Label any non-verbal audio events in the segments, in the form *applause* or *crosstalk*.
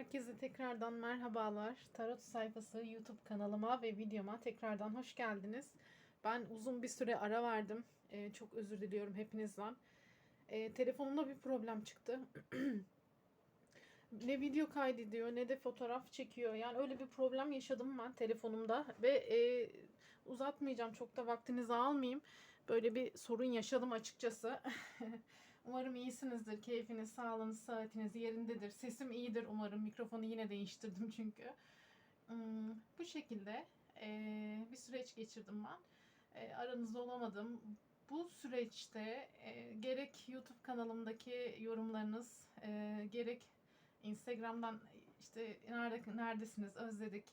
Herkese tekrardan merhabalar. Tarot sayfası YouTube kanalıma ve videoma tekrardan hoş geldiniz. Ben uzun bir süre ara verdim. Ee, çok özür diliyorum hepinizden. Ee, telefonumda bir problem çıktı. *clears throat* ne video kaydediyor ne de fotoğraf çekiyor. Yani öyle bir problem yaşadım ben telefonumda ve e, uzatmayacağım çok da vaktinizi almayayım. Böyle bir sorun yaşadım açıkçası. *laughs* Umarım iyisinizdir. Keyfiniz, sağlığınız, saatiniz yerindedir. Sesim iyidir umarım. Mikrofonu yine değiştirdim *laughs* çünkü. Hmm, bu şekilde bir süreç geçirdim ben. Aranızda olamadım. Bu süreçte gerek YouTube kanalımdaki yorumlarınız, gerek Instagram'dan işte nerede neredesiniz özledik.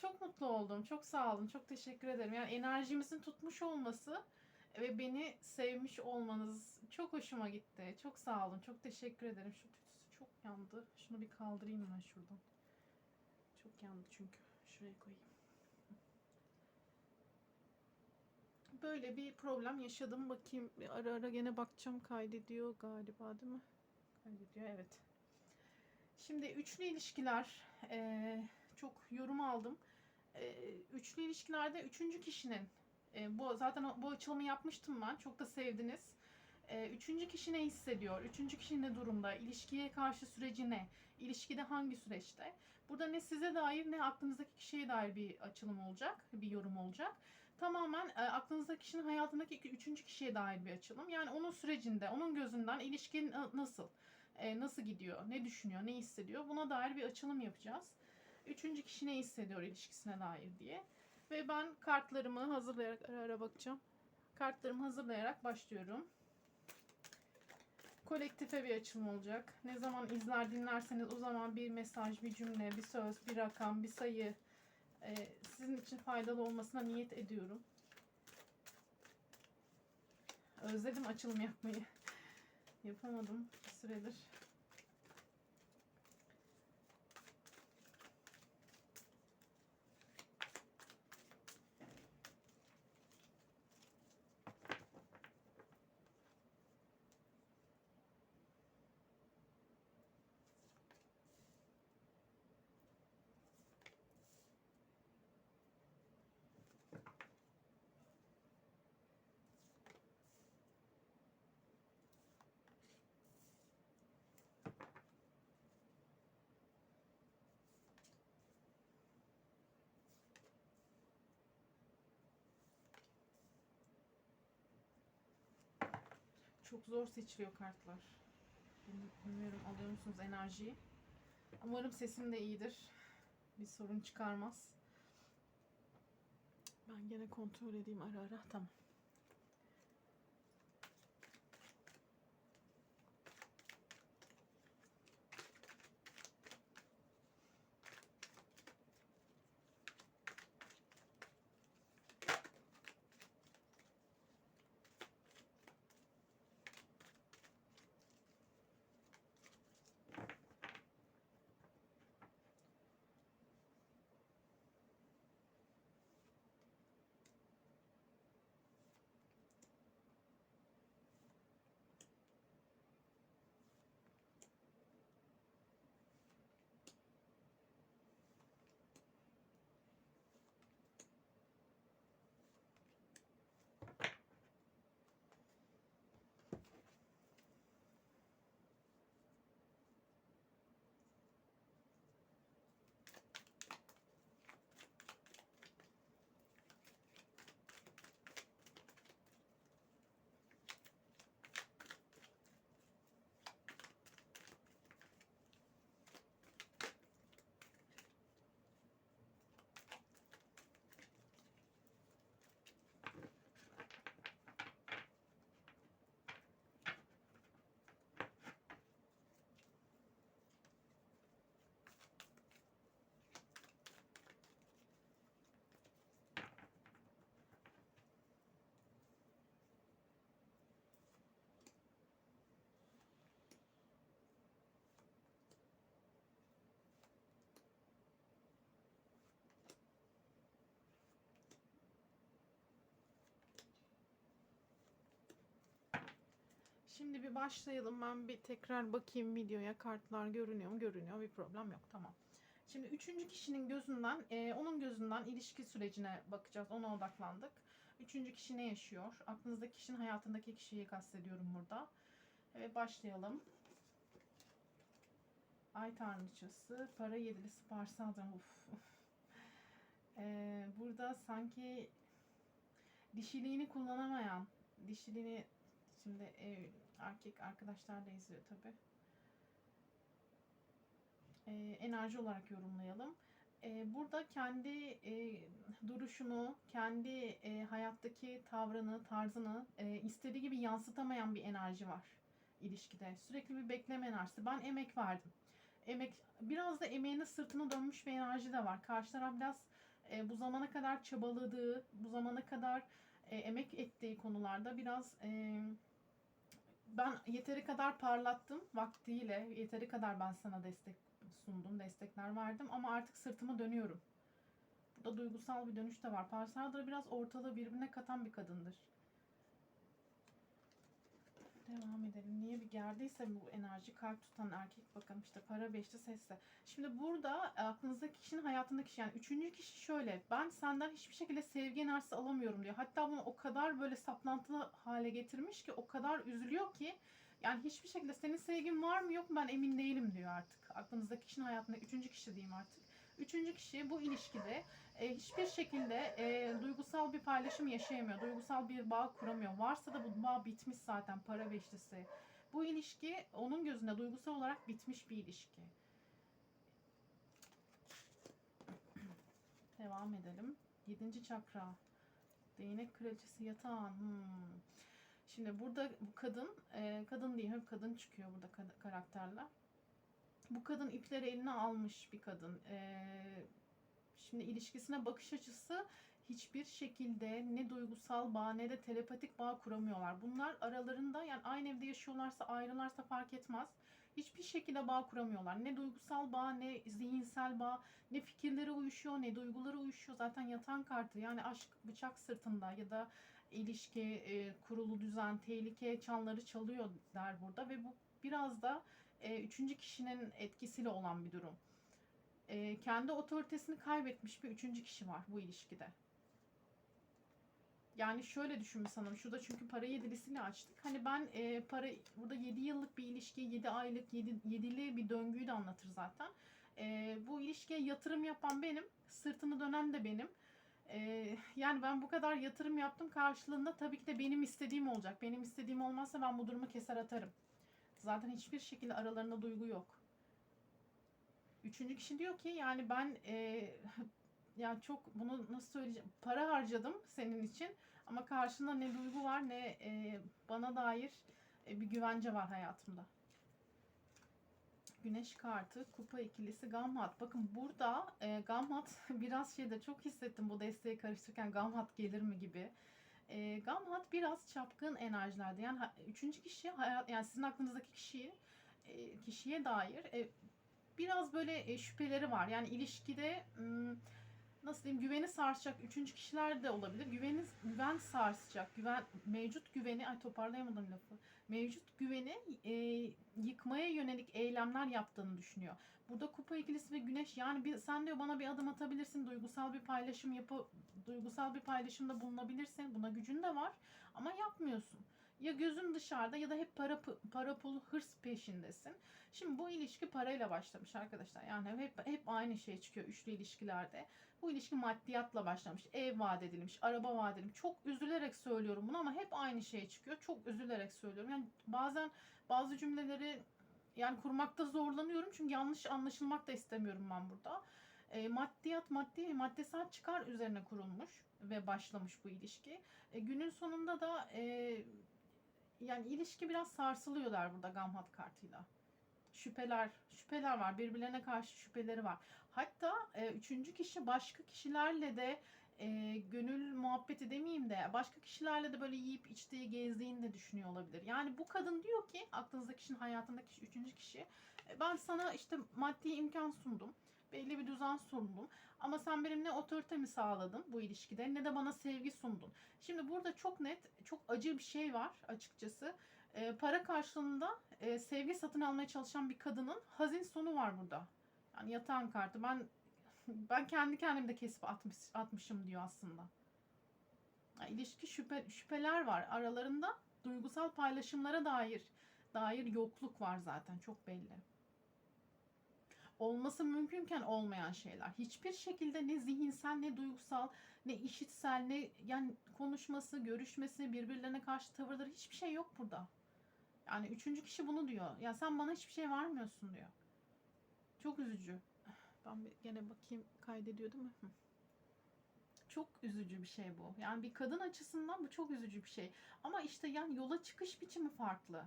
Çok mutlu oldum. Çok sağ olun. Çok teşekkür ederim. Yani enerjimizin tutmuş olması ve beni sevmiş olmanız çok hoşuma gitti. Çok sağ olun. Çok teşekkür ederim. Şu tütsü çok yandı. Şunu bir kaldırayım ben şuradan. Çok yandı çünkü. Şuraya koyayım. Böyle bir problem yaşadım. Bakayım bir ara ara gene bakacağım. Kaydediyor galiba değil mi? Kaydediyor evet. Şimdi üçlü ilişkiler eee, çok yorum aldım. Eee, üçlü ilişkilerde üçüncü kişinin e, bu zaten bu açılımı yapmıştım ben. Çok da sevdiniz. E, üçüncü kişi ne hissediyor? Üçüncü kişi ne durumda? İlişkiye karşı süreci ne? İlişkide hangi süreçte? Burada ne size dair ne aklınızdaki kişiye dair bir açılım olacak, bir yorum olacak. Tamamen e, aklınızdaki kişinin hayatındaki iki- üçüncü kişiye dair bir açılım. Yani onun sürecinde, onun gözünden ilişkin e, nasıl? E, nasıl gidiyor? Ne düşünüyor? Ne hissediyor? Buna dair bir açılım yapacağız. Üçüncü kişi ne hissediyor ilişkisine dair diye. Ve ben kartlarımı hazırlayarak ara ara bakacağım. Kartlarımı hazırlayarak başlıyorum. Kolektife bir açılım olacak. Ne zaman izler dinlerseniz o zaman bir mesaj, bir cümle, bir söz, bir rakam, bir sayı e, sizin için faydalı olmasına niyet ediyorum. Özledim açılım yapmayı. *laughs* Yapamadım bir süredir. Çok zor seçiliyor kartlar. Bilmiyorum alıyor musunuz enerjiyi? Umarım sesim de iyidir. Bir sorun çıkarmaz. Ben gene kontrol edeyim ara ara. Tamam. Şimdi bir başlayalım. Ben bir tekrar bakayım videoya. Kartlar görünüyor mu? Görünüyor. Bir problem yok. Tamam. Şimdi üçüncü kişinin gözünden, e, onun gözünden ilişki sürecine bakacağız. Ona odaklandık. Üçüncü kişi ne yaşıyor? Aklınızdaki kişinin hayatındaki kişiyi kastediyorum burada. Evet başlayalım. Ay tanrıçası, para yedilisi, parsaldan. Uf. E, burada sanki dişiliğini kullanamayan, dişiliğini şimdi e, erkek arkadaşlar da izliyor tabi. E, enerji olarak yorumlayalım. E, burada kendi e, duruşunu, kendi e, hayattaki tavrını, tarzını e, istediği gibi yansıtamayan bir enerji var ilişkide. Sürekli bir bekleme enerjisi. Ben emek verdim. Emek biraz da emeğine sırtına dönmüş bir enerji de var. Karşı taraf biraz e, bu zamana kadar çabaladığı, bu zamana kadar e, emek ettiği konularda biraz e, ben yeteri kadar parlattım vaktiyle. Yeteri kadar ben sana destek sundum, destekler verdim ama artık sırtımı dönüyorum. Burada duygusal bir dönüş de var. Parsardır biraz ortalığı birbirine katan bir kadındır. Devam edelim. Niye bir gerdiyse bu enerji kalp tutan erkek bakalım işte para beşli sesle. Şimdi burada aklınızdaki kişinin hayatındaki kişi yani üçüncü kişi şöyle ben senden hiçbir şekilde sevgi enerjisi alamıyorum diyor. Hatta bunu o kadar böyle saplantılı hale getirmiş ki o kadar üzülüyor ki yani hiçbir şekilde senin sevgin var mı yok mu ben emin değilim diyor artık. Aklınızdaki kişinin hayatında üçüncü kişi diyeyim artık. Üçüncü kişi bu ilişkide e, hiçbir şekilde e, duygusal bir paylaşım yaşayamıyor. Duygusal bir bağ kuramıyor. Varsa da bu bağ bitmiş zaten para beşlisi. Bu ilişki onun gözünde duygusal olarak bitmiş bir ilişki. *clears throat* Devam edelim. Yedinci çakra. Değnek kraliçesi yatağın. Hmm. Şimdi burada bu kadın, e, kadın değil hep kadın çıkıyor burada karakterler. Bu kadın ipleri eline almış bir kadın. E, şimdi ilişkisine bakış açısı hiçbir şekilde ne duygusal bağ ne de telepatik bağ kuramıyorlar. Bunlar aralarında yani aynı evde yaşıyorlarsa ayrılarsa fark etmez. Hiçbir şekilde bağ kuramıyorlar. Ne duygusal bağ ne zihinsel bağ ne fikirleri uyuşuyor ne duyguları uyuşuyor. Zaten yatan kartı yani aşk bıçak sırtında ya da ilişki, e, kurulu düzen, tehlike çanları çalıyor der burada ve bu biraz da e, üçüncü kişinin etkisiyle olan bir durum. E, kendi otoritesini kaybetmiş bir üçüncü kişi var bu ilişkide. Yani şöyle düşün sanırım. Şurada çünkü para yedilisiyle açtık. Hani ben e, para burada 7 yıllık bir ilişki, 7 aylık, 7, yedili bir döngüyü de anlatır zaten. E, bu ilişkiye yatırım yapan benim, sırtını dönen de benim. Ee, yani ben bu kadar yatırım yaptım karşılığında tabii ki de benim istediğim olacak. Benim istediğim olmazsa ben bu durumu keser atarım. Zaten hiçbir şekilde aralarında duygu yok. Üçüncü kişi diyor ki yani ben e, *laughs* yani çok bunu nasıl söyleyeceğim para harcadım senin için ama karşında ne duygu var ne e, bana dair e, bir güvence var hayatımda. Güneş kartı, kupa ikilisi, Gamhat. Bakın burada e, Gamhat *laughs* biraz şeyde çok hissettim bu desteği karıştırırken Gamhat gelir mi gibi. E, Gamhat biraz çapkın enerjilerde. Yani üçüncü kişi hayat yani sizin aklınızdaki kişiyi e, kişiye dair e, biraz böyle e, şüpheleri var. Yani ilişkide nasıl diyeyim güveni sarsacak üçüncü kişiler de olabilir. Güveni güven sarsacak. Güven mevcut güveni ay toparlayamadım lafı. Mevcut güveni e, yıkmaya yönelik eylemler yaptığını düşünüyor. Burada kupa ikilisi ve güneş yani bir, sen diyor bana bir adım atabilirsin, duygusal bir paylaşım yapı duygusal bir paylaşımda bulunabilirsin. Buna gücün de var ama yapmıyorsun. Ya gözün dışarıda ya da hep para para pul hırs peşindesin. Şimdi bu ilişki parayla başlamış arkadaşlar. Yani hep hep aynı şey çıkıyor üçlü ilişkilerde. Bu ilişki maddiyatla başlamış. Ev vaat edilmiş, araba vaat edilmiş. Çok üzülerek söylüyorum bunu ama hep aynı şey çıkıyor. Çok üzülerek söylüyorum. Yani bazen bazı cümleleri yani kurmakta zorlanıyorum çünkü yanlış anlaşılmak da istemiyorum ben burada. E, maddiyat, maddi, maddesel çıkar üzerine kurulmuş ve başlamış bu ilişki. E, günün sonunda da e, yani ilişki biraz sarsılıyorlar burada Gamhat kartıyla. Şüpheler, şüpheler var. Birbirlerine karşı şüpheleri var. Hatta e, üçüncü kişi başka kişilerle de e, gönül muhabbeti demeyeyim de başka kişilerle de böyle yiyip içtiği gezdiğini de düşünüyor olabilir. Yani bu kadın diyor ki aklınızdaki kişinin hayatındaki kişi, üçüncü kişi e, ben sana işte maddi imkan sundum. Belli bir düzen sundum. Ama sen benim ne otoritemi sağladın bu ilişkide ne de bana sevgi sundun. Şimdi burada çok net, çok acı bir şey var açıkçası. E, para karşılığında e, sevgi satın almaya çalışan bir kadının hazin sonu var burada. Yani yatağın kartı. Ben *laughs* ben kendi kendimi de kesip atmış, atmışım diyor aslında. Yani ilişki şüphe, şüpheler var aralarında. Duygusal paylaşımlara dair dair yokluk var zaten çok belli. Olması mümkünken olmayan şeyler. Hiçbir şekilde ne zihinsel ne duygusal ne işitsel ne yani konuşması, görüşmesi, birbirlerine karşı tavırları hiçbir şey yok burada. Yani üçüncü kişi bunu diyor. Ya sen bana hiçbir şey vermiyorsun diyor. Çok üzücü. Ben bir gene bakayım kaydediyor değil mi? Çok üzücü bir şey bu. Yani bir kadın açısından bu çok üzücü bir şey. Ama işte yani yola çıkış biçimi farklı.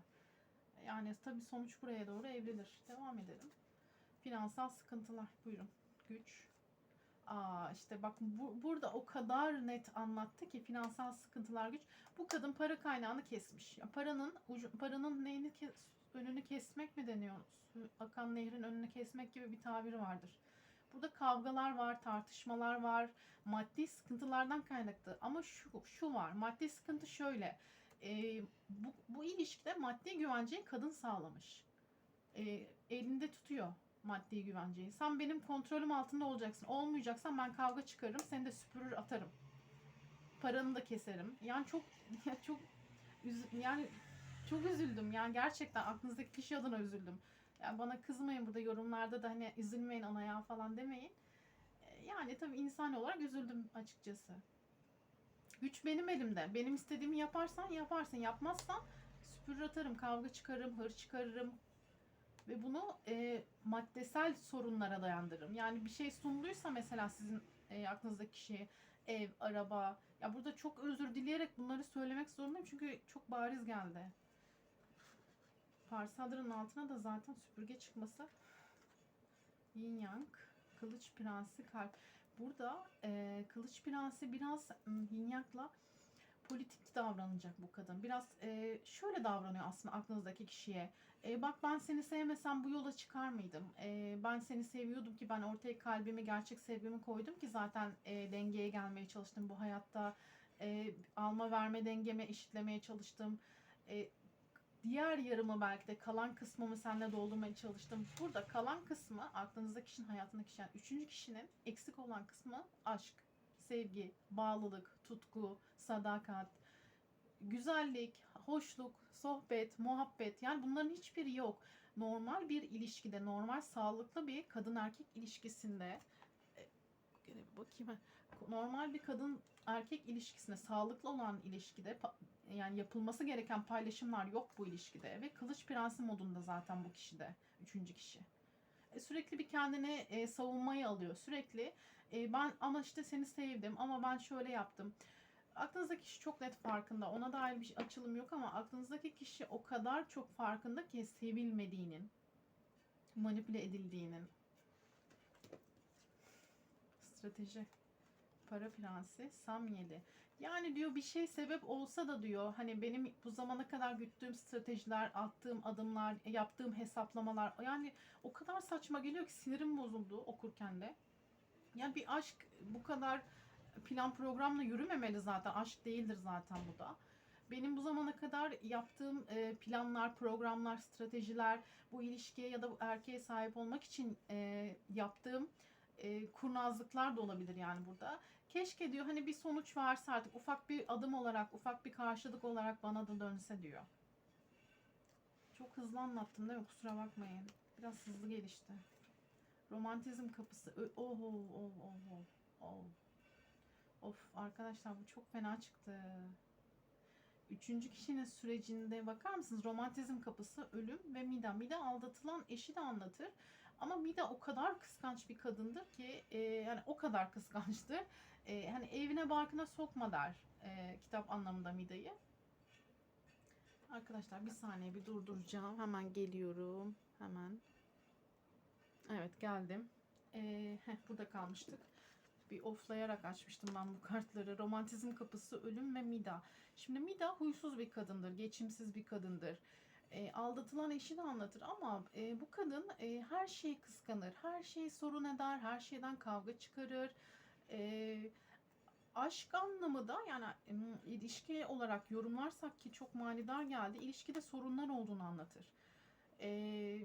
Yani tabii sonuç buraya doğru evrilir. Devam edelim. Finansal sıkıntılar. Buyurun. Güç. Aa işte bak bu, burada o kadar net anlattı ki finansal sıkıntılar güç. Bu kadın para kaynağını kesmiş. Ya paranın ucu, paranın neyini kes, önünü kesmek mi deniyor? Akan nehrin önünü kesmek gibi bir tabiri vardır. Burada kavgalar var, tartışmalar var, maddi sıkıntılardan kaynaklı. Ama şu şu var. Maddi sıkıntı şöyle. Ee, bu, bu ilişkide maddi güvenceyi kadın sağlamış. Ee, elinde tutuyor maddi güvenceyi. Sen benim kontrolüm altında olacaksın. Olmayacaksan ben kavga çıkarırım. Seni de süpürür atarım. Paranı da keserim. Yani çok *laughs* çok yani çok üzüldüm. Yani gerçekten aklınızdaki kişi adına üzüldüm. Yani bana kızmayın burada yorumlarda da hani üzülmeyin ana ya falan demeyin. Ee, Yani tabii insan olarak üzüldüm açıkçası. Güç benim elimde. Benim istediğimi yaparsan yaparsın. Yapmazsan süpürür atarım, kavga çıkarırım, hır çıkarırım. Ve bunu e, maddesel sorunlara dayandırırım. Yani bir şey sunduysa mesela sizin e, aklınızdaki kişiye ev, araba. Ya burada çok özür dileyerek bunları söylemek zorundayım. Çünkü çok bariz geldi. Parsadırın altına da zaten süpürge çıkması. Yin Yang, Kılıç Prensi, Kalp. Burada e, Kılıç Prensi biraz m, Yin Yang'la politik davranacak bu kadın. Biraz e, şöyle davranıyor aslında aklınızdaki kişiye. E, bak ben seni sevmesem bu yola çıkar mıydım? E, ben seni seviyordum ki ben ortaya kalbimi, gerçek sevgimi koydum ki zaten e, dengeye gelmeye çalıştım bu hayatta. E, alma verme dengeme eşitlemeye çalıştım. E, diğer yarımı belki de kalan kısmımı seninle doldurmaya çalıştım. Burada kalan kısmı aklınızdaki kişinin hayatındaki kişi üçüncü kişinin eksik olan kısmı aşk, sevgi, bağlılık, tutku, sadakat, güzellik, hoşluk, sohbet, muhabbet yani bunların hiçbiri yok. Normal bir ilişkide, normal sağlıklı bir kadın erkek ilişkisinde e, gene bir bakayım. Normal bir kadın erkek ilişkisinde, sağlıklı olan ilişkide yani yapılması gereken paylaşımlar yok bu ilişkide ve kılıç prensi modunda zaten bu kişide, üçüncü kişi. E, sürekli bir kendine e, savunmayı alıyor. Sürekli e, ben ama işte seni sevdim ama ben şöyle yaptım. Aklınızdaki kişi çok net farkında. Ona dair bir açılım yok ama aklınızdaki kişi o kadar çok farkında ki sevilmediğinin, manipüle edildiğinin. Strateji. Para prensi. Samyeli. Yani diyor bir şey sebep olsa da diyor hani benim bu zamana kadar güttüğüm stratejiler, attığım adımlar, yaptığım hesaplamalar yani o kadar saçma geliyor ki sinirim bozuldu okurken de. Yani bir aşk bu kadar plan programla yürümemeli zaten. Aşk değildir zaten bu da. Benim bu zamana kadar yaptığım e, planlar, programlar, stratejiler, bu ilişkiye ya da bu erkeğe sahip olmak için e, yaptığım e, kurnazlıklar da olabilir yani burada. Keşke diyor hani bir sonuç varsa artık ufak bir adım olarak, ufak bir karşılık olarak bana da dönse diyor. Çok hızlı anlattım değil mi? Kusura bakmayın. Biraz hızlı gelişti. Romantizm kapısı. Oh oh oh oh oh. oh. Of arkadaşlar bu çok fena çıktı. Üçüncü kişinin sürecinde bakar mısınız? Romantizm kapısı, ölüm ve Mida. Mida aldatılan eşi de anlatır. Ama Mida o kadar kıskanç bir kadındır ki e, yani o kadar *laughs* kıskançtır. E, hani evine barkına sokma der e, kitap anlamında Mida'yı. Arkadaşlar bir saniye bir durduracağım. Hemen geliyorum. Hemen. Evet geldim. E, heh, burada kalmıştık bir oflayarak açmıştım ben bu kartları. Romantizm kapısı, ölüm ve Mida. Şimdi Mida huysuz bir kadındır, geçimsiz bir kadındır. E, aldatılan eşi de anlatır ama e, bu kadın e, her şeyi kıskanır, her şeyi sorun eder, her şeyden kavga çıkarır. E, aşk anlamı da yani ilişki olarak yorumlarsak ki çok manidar geldi. İlişkide sorunlar olduğunu anlatır. Ee,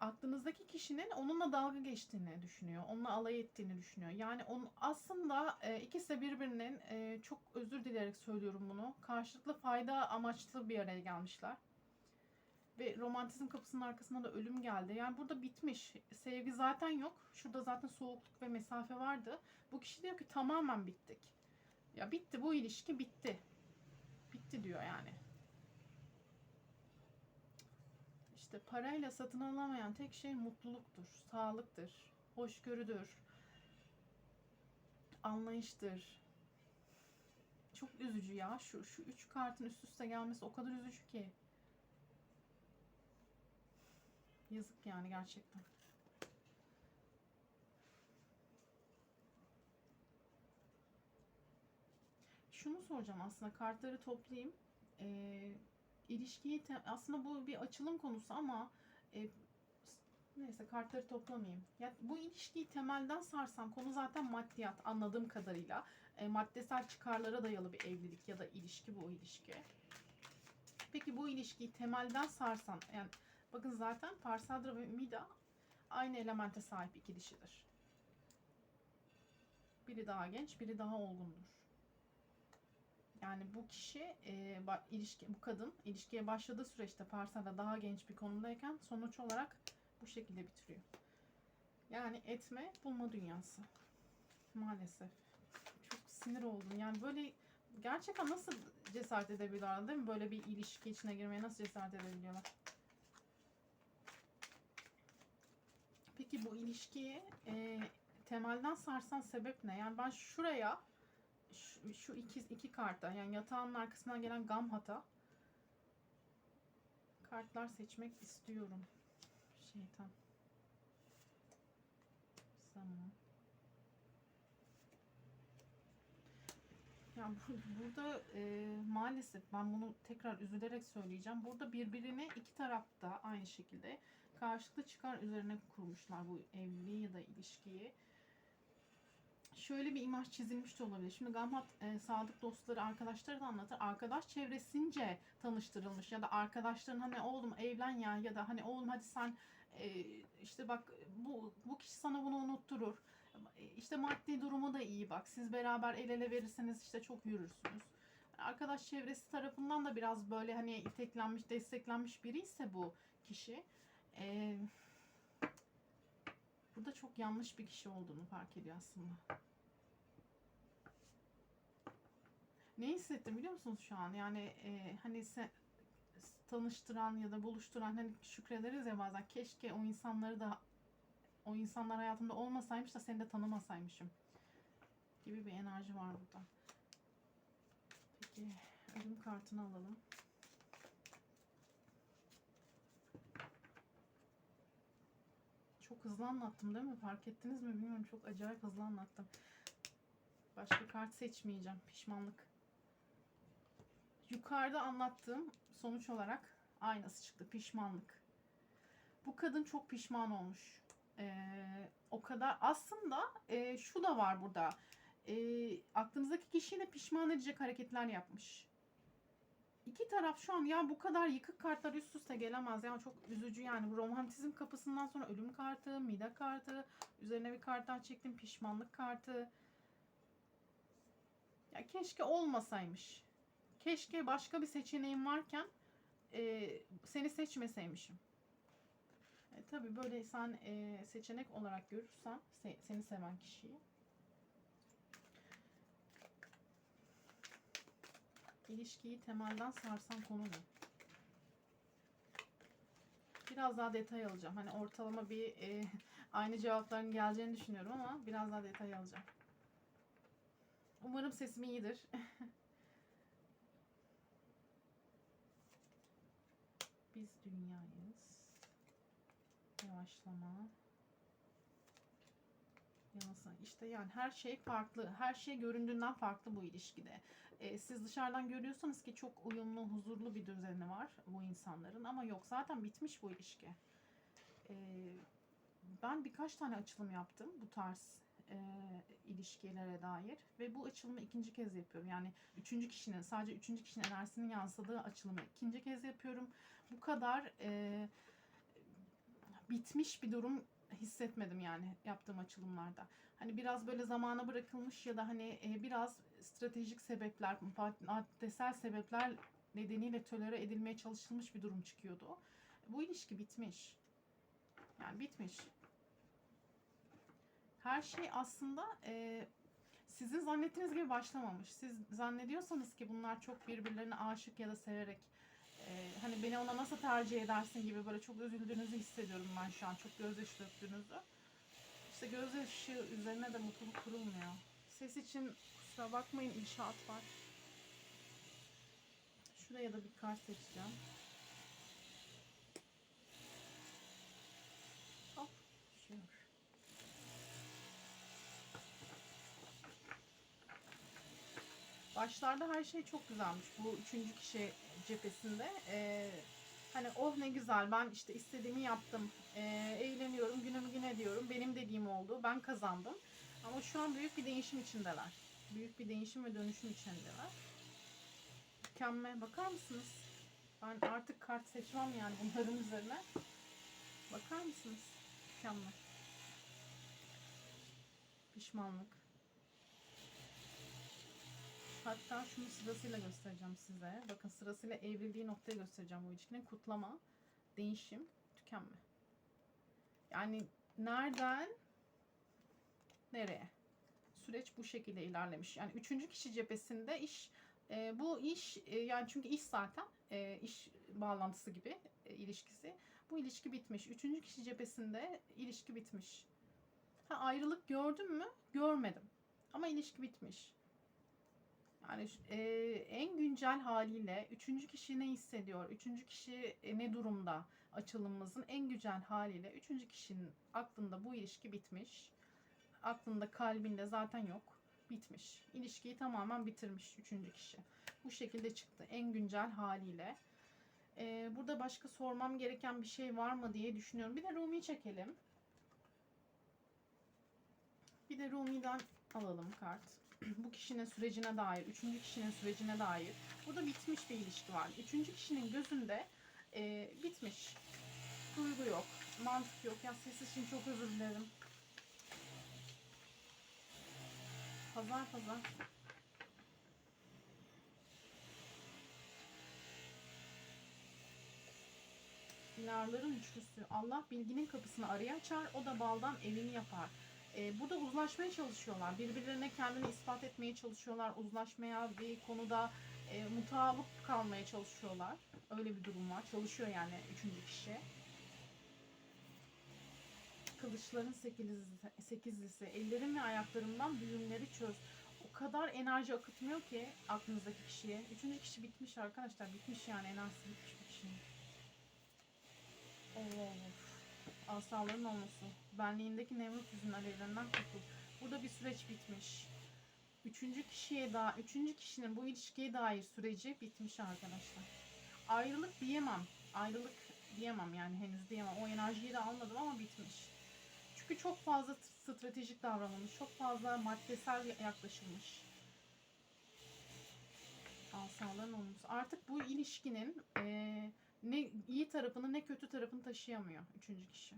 aklınızdaki kişinin onunla dalga geçtiğini düşünüyor. Onunla alay ettiğini düşünüyor. Yani onun aslında e, ikisi de birbirinin e, çok özür dileyerek söylüyorum bunu. Karşılıklı fayda amaçlı bir araya gelmişler. Ve romantizm kapısının arkasında da ölüm geldi. Yani burada bitmiş. Sevgi zaten yok. Şurada zaten soğukluk ve mesafe vardı. Bu kişi diyor ki tamamen bittik. Ya bitti bu ilişki bitti. Bitti diyor yani. İşte parayla satın alamayan tek şey mutluluktur, sağlıktır, hoşgörüdür, anlayıştır. Çok üzücü ya. Şu şu üç kartın üst üste gelmesi o kadar üzücü ki. Yazık yani gerçekten. Şunu soracağım aslında kartları toplayayım. Ee, ilişkiyi aslında bu bir açılım konusu ama e, neyse kartları toplamayayım. Ya bu ilişkiyi temelden sarsan konu zaten maddiyat anladığım kadarıyla. E, maddesel çıkarlara dayalı bir evlilik ya da ilişki bu ilişki. Peki bu ilişkiyi temelden sarsan yani bakın zaten Parsadra ve Mida aynı elemente sahip iki dişidir. Biri daha genç, biri daha olgundur. Yani bu kişi e, ilişki bu kadın ilişkiye başladığı süreçte Parsa'da daha genç bir konumdayken sonuç olarak bu şekilde bitiriyor. Yani etme bulma dünyası. Maalesef. Çok sinir oldum. Yani böyle gerçekten nasıl cesaret edebiliyorlar değil mi? Böyle bir ilişki içine girmeye nasıl cesaret edebiliyorlar? Peki bu ilişkiyi e, temelden sarsan sebep ne? Yani ben şuraya şu, şu iki, iki karta yani yatağın arkasından gelen Gamhat'a kartlar seçmek istiyorum. Şeytan. Zaman. Ya bu- burada e, maalesef ben bunu tekrar üzülerek söyleyeceğim. Burada birbirine iki tarafta aynı şekilde karşılıklı çıkar üzerine kurmuşlar bu evliliği ya da ilişkiyi şöyle bir imaj çizilmiş de olabilir. Şimdi Gamhat e, sadık dostları, arkadaşları da anlatır. Arkadaş çevresince tanıştırılmış ya da arkadaşların hani oğlum evlen ya ya da hani oğlum hadi sen e, işte bak bu bu kişi sana bunu unutturur. E, İşte maddi durumu da iyi bak. Siz beraber el ele verirseniz işte çok yürürsünüz. Arkadaş çevresi tarafından da biraz böyle hani iteklenmiş, desteklenmiş biri ise bu kişi. E, burada çok yanlış bir kişi olduğunu fark ediyor aslında. Ne hissettim biliyor musunuz şu an? Yani e, hani se, tanıştıran ya da buluşturan hani şükrederiz ya bazen keşke o insanları da o insanlar hayatımda olmasaymış da seni de tanımasaymışım gibi bir enerji var burada. Peki ölüm kartını alalım. Çok hızlı anlattım değil mi? Fark ettiniz mi bilmiyorum. Çok acayip hızlı anlattım. Başka kart seçmeyeceğim. Pişmanlık. Yukarıda anlattığım sonuç olarak aynası çıktı. Pişmanlık. Bu kadın çok pişman olmuş. Ee, o kadar aslında e, şu da var burada. E, aklınızdaki kişiyi pişman edecek hareketler yapmış. İki taraf şu an ya bu kadar yıkık kartlar üst üste gelemez. Yani çok üzücü yani. Bu romantizm kapısından sonra ölüm kartı, mida kartı, üzerine bir karttan çektim pişmanlık kartı. Ya keşke olmasaymış. Keşke başka bir seçeneğim varken e, seni seçmeseymişim. E, tabii böyle sen e, seçenek olarak görürsen se- seni seven kişiyi. İlişkiyi temelden sarsan konu ne? Biraz daha detay alacağım. Hani ortalama bir e, *laughs* aynı cevapların geleceğini düşünüyorum ama biraz daha detay alacağım. Umarım sesim iyidir. *laughs* Biz dünyayız. Yavaşlama. Yanasa. İşte yani her şey farklı. Her şey göründüğünden farklı bu ilişkide. Ee, siz dışarıdan görüyorsanız ki çok uyumlu, huzurlu bir düzeni var bu insanların ama yok zaten bitmiş bu ilişki. Ee, ben birkaç tane açılım yaptım bu tarz e, ilişkilere dair ve bu açılımı ikinci kez yapıyorum. Yani üçüncü kişinin sadece üçüncü kişinin enerjisinin yansıdığı açılımı ikinci kez yapıyorum. Bu kadar e, bitmiş bir durum hissetmedim yani yaptığım açılımlarda. Hani biraz böyle zamana bırakılmış ya da hani e, biraz stratejik sebepler, maddesel sebepler nedeniyle tolere edilmeye çalışılmış bir durum çıkıyordu. Bu ilişki bitmiş. Yani bitmiş. Her şey aslında e, sizin zannettiğiniz gibi başlamamış. Siz zannediyorsanız ki bunlar çok birbirlerine aşık ya da severek e, hani beni ona nasıl tercih edersin gibi böyle çok üzüldüğünüzü hissediyorum ben şu an. Çok gözyaşı döktüğünüzü. İşte gözyaşı üzerine de mutluluk kurulmuyor. Ses için kusura bakmayın inşaat var. Şuraya da bir kart seçeceğim. Başlarda her şey çok güzelmiş. Bu üçüncü kişi cephesinde. Ee, hani oh ne güzel ben işte istediğimi yaptım. Ee, eğleniyorum, günümü gün ediyorum. Benim dediğim oldu. Ben kazandım. Ama şu an büyük bir değişim içindeler. Büyük bir değişim ve dönüşüm içindeler. Mükemmel. Bakar mısınız? Ben artık kart seçmem yani bunların üzerine. Bakar mısınız? Mükemmel. Pişmanlık. Hatta şunu sırasıyla göstereceğim size. Bakın sırasıyla evrildiği noktayı göstereceğim bu ilişkinin. Kutlama, değişim, tükenme. Yani nereden nereye? Süreç bu şekilde ilerlemiş. Yani üçüncü kişi cephesinde iş e, bu iş e, yani çünkü iş zaten e, iş bağlantısı gibi e, ilişkisi. Bu ilişki bitmiş. Üçüncü kişi cephesinde ilişki bitmiş. Ha, ayrılık gördüm mü? Görmedim. Ama ilişki bitmiş. Yani e, en güncel haliyle üçüncü kişi ne hissediyor? Üçüncü kişi e, ne durumda? Açılımımızın en güncel haliyle üçüncü kişinin aklında bu ilişki bitmiş. Aklında kalbinde zaten yok. Bitmiş. İlişkiyi tamamen bitirmiş üçüncü kişi. Bu şekilde çıktı en güncel haliyle. E, burada başka sormam gereken bir şey var mı diye düşünüyorum. Bir de Rumi'yi çekelim. Bir de Rumi'den alalım kart. Bu kişinin sürecine dair, üçüncü kişinin sürecine dair. Burada bitmiş bir ilişki var. Üçüncü kişinin gözünde e, bitmiş. Duygu yok, mantık yok. Ya ses için çok özür dilerim. Pazar pazar. Dinarların üçlüsü. Allah bilginin kapısını araya açar. O da baldan evini yapar. E, burada uzlaşmaya çalışıyorlar. Birbirlerine kendini ispat etmeye çalışıyorlar. Uzlaşmaya bir konuda e, mutabık kalmaya çalışıyorlar. Öyle bir durum var. Çalışıyor yani üçüncü kişi. Kılıçların sekizlisi, sekizlisi. Ellerim ve ayaklarımdan düğümleri çöz. O kadar enerji akıtmıyor ki aklınızdaki kişiye. Üçüncü kişi bitmiş arkadaşlar. Bitmiş yani enerjisi bitmiş bir kişinin. Of. Asaların olması. Benliğindeki Nemrut yüzünün alevlerinden kurtul. Burada bir süreç bitmiş. Üçüncü kişiye daha, üçüncü kişinin bu ilişkiye dair süreci bitmiş arkadaşlar. Ayrılık diyemem. Ayrılık diyemem yani henüz diyemem. O enerjiyi de almadım ama bitmiş. Çünkü çok fazla stratejik davranılmış. Çok fazla maddesel yaklaşılmış. Asaların olması. Artık bu ilişkinin eee ne iyi tarafını ne kötü tarafını taşıyamıyor üçüncü kişi.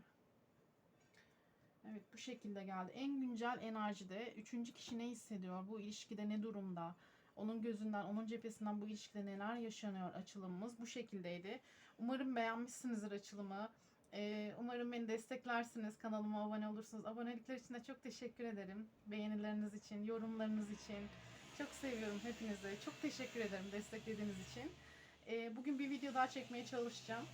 Evet bu şekilde geldi. En güncel enerjide üçüncü kişi ne hissediyor? Bu ilişkide ne durumda? Onun gözünden, onun cephesinden bu ilişkide neler yaşanıyor açılımımız bu şekildeydi. Umarım beğenmişsinizdir açılımı. Ee, umarım beni desteklersiniz. Kanalıma abone olursunuz. Abonelikler için de çok teşekkür ederim. Beğenileriniz için, yorumlarınız için. Çok seviyorum hepinizi. Çok teşekkür ederim desteklediğiniz için. Ee, bugün bir video daha çekmeye çalışacağım.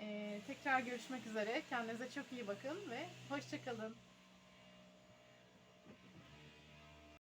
Ee, tekrar görüşmek üzere. Kendinize çok iyi bakın ve hoşçakalın.